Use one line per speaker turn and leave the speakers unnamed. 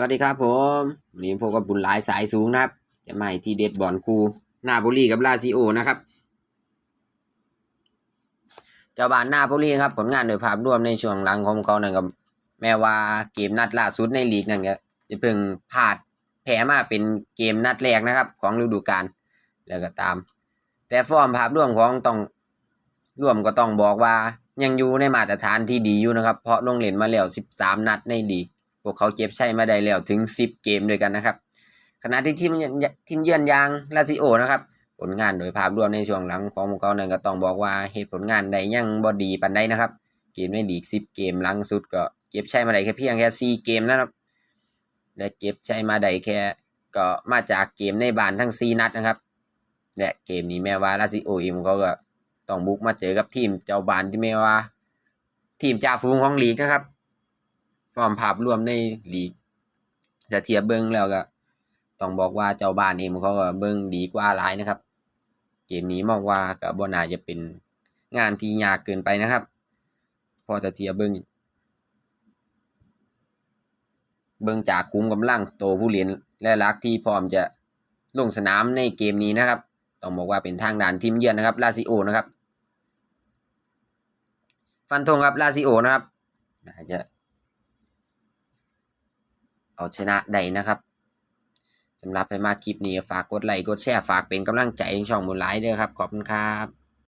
สวัสดีครับผมวันนี้พวกกับบุญหลายสายสูงนะครับ จะมาให้ที่เด็ดบอลคูนาโปลีกับลาซิโอนะครับ เจ้าบ้านนาโปลีครับ ผลงานโดยภาพรวมในช่วงหลังของเขานั่นก็แม้ว่าเกมนัดล่าสุดในลีกนั่นก็จะเพิ่งพลาดแพ้มาเป็นเกมนัดแรกนะครับ ของฤดูกาลแล้วก็ตาม แต่ฟอร์มภาพรวมของต้องรวมก็ต้องบอกว่ายังอยู่ในมาตรฐานที่ดีอยู่นะครับ เพราะลงเล่นมาแล้ว 13 นัดในลีก วกเขาเก็บใช้มาได้แล้วถึง 10 เกมด้วยกันนะครับ ขณะที่ทีมทีมเยือนอยางลาซิโอนะครับ ผลงานโดยภาพรวมในช่วงหลังของพวกเขานั้นก็ต้องบอกว่าเหตุผลงานใดยังบ่ดีปานใดนะครับ เกมในลีก 10 เกมหลังสุดก็เก็บใช้มาได้แค่เพียงแค่ 4 เกมนะครับ และเก็บใช้มาได้แค่ก็มาจากเกมในบ้านทั้ง 4 นัดนะครับ และเกมนี้แม้ว่าลาซิโอเองเขาก็ต้องบุกมาเจอกับทีมเจ้าบ้านที่แม้ว่า ทีมจ่าฝูงของลีกนะครับ ฟอร์มภาพรวมในลีกจะเทียบเบิ้งแล้วก็ ต้องบอกว่าเจ้าบ้านเองเขาก็เบิ้งดีกว่าหลายนะครับ เกมนี้มองว่ากับบน่าจะเป็นงานที่ยากเกินไปนะครับ พอจะเทียบเบิ้งเบิ้งจากคุ้มกำลังโตผู้เล่นและลักที่พร้อมจะลงสนามในเกมนี้นะครับ ต้องบอกว่าเป็นทางด่านทีมเยือนนะครับลาซิโอนะครับ ฟันธงครับลาซิโอนะครับน่าจะ เอาชนะได้นะครับสำหรับไปมาคลิปนี้ฝากกดไลค์กดแชร์ฝากเป็นกำลังใจให้ช่องมูลไลท์ด้วยครับ ขอบคุณครับ